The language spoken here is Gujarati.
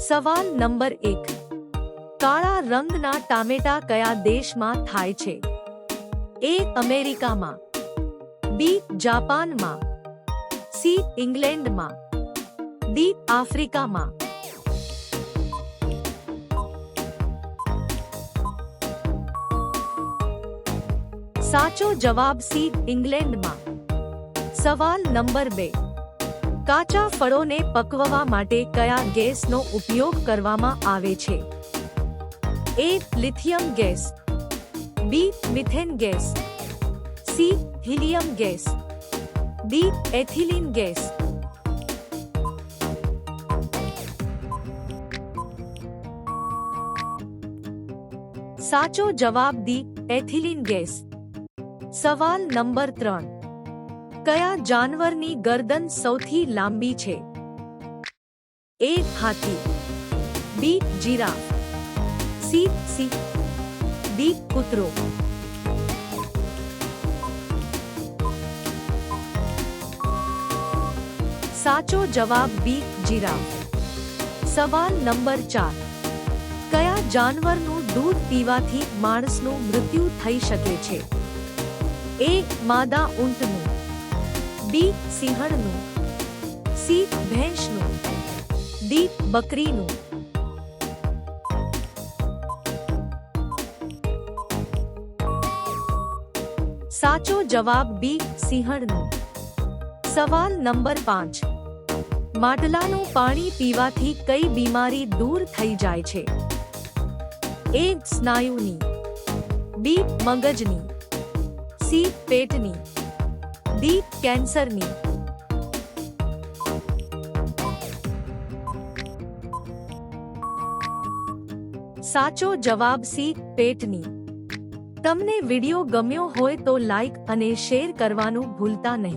સવાલ નંબર એક. કાળા રંગના ટામેટા કયા દેશમાં થાય છે? એ અમેરિકામાં, બી જાપાનમાં, સી ઇંગ્લેન્ડમાં, ડી આફ્રિકામાં. સાચો જવાબ સી ઇંગ્લેન્ડમાં. સવાલ નંબર બે. કાચા ફળોને પકવવા માટે કયા ગેસનો ઉપયોગ કરવામાં આવે છે? A, lithium gas. B, methane gas. C, helium gas. D, ethylene gas. સાચો જવાબ દી એથિલિન ગેસ. સવાલ નંબર ત્રણ. કયા જાનવરની ગરદન સૌથી લાંબી છે? A Hathi B giraffe C C D કૂતરો સાચો જવાબ બી જીરાફ સવાલ નંબર ચાર. કયા જાનવરનું દૂધ પીવાથી માણસનું મૃત્યુ થઈ શકે છે? એ માદા ઊંટનું બી સિંહણનું, સી ભેંસનું, ડી બકરીનું. સાચો જવાબ બી સિંહણનું. સવાલ નંબર પાંચ. માટલાનું પાણી પીવાથી કઈ બીમારી દૂર થઈ જાય છે? એ સ્નાયુની, બી મગજની, સી પેટની. ડી કેન્સરની. સાચો જવાબ સી, પેટની. તમને વિડિયો ગમ્યો હોય તો લાઈક અને શેર કરવાનું ભૂલતા નહીં.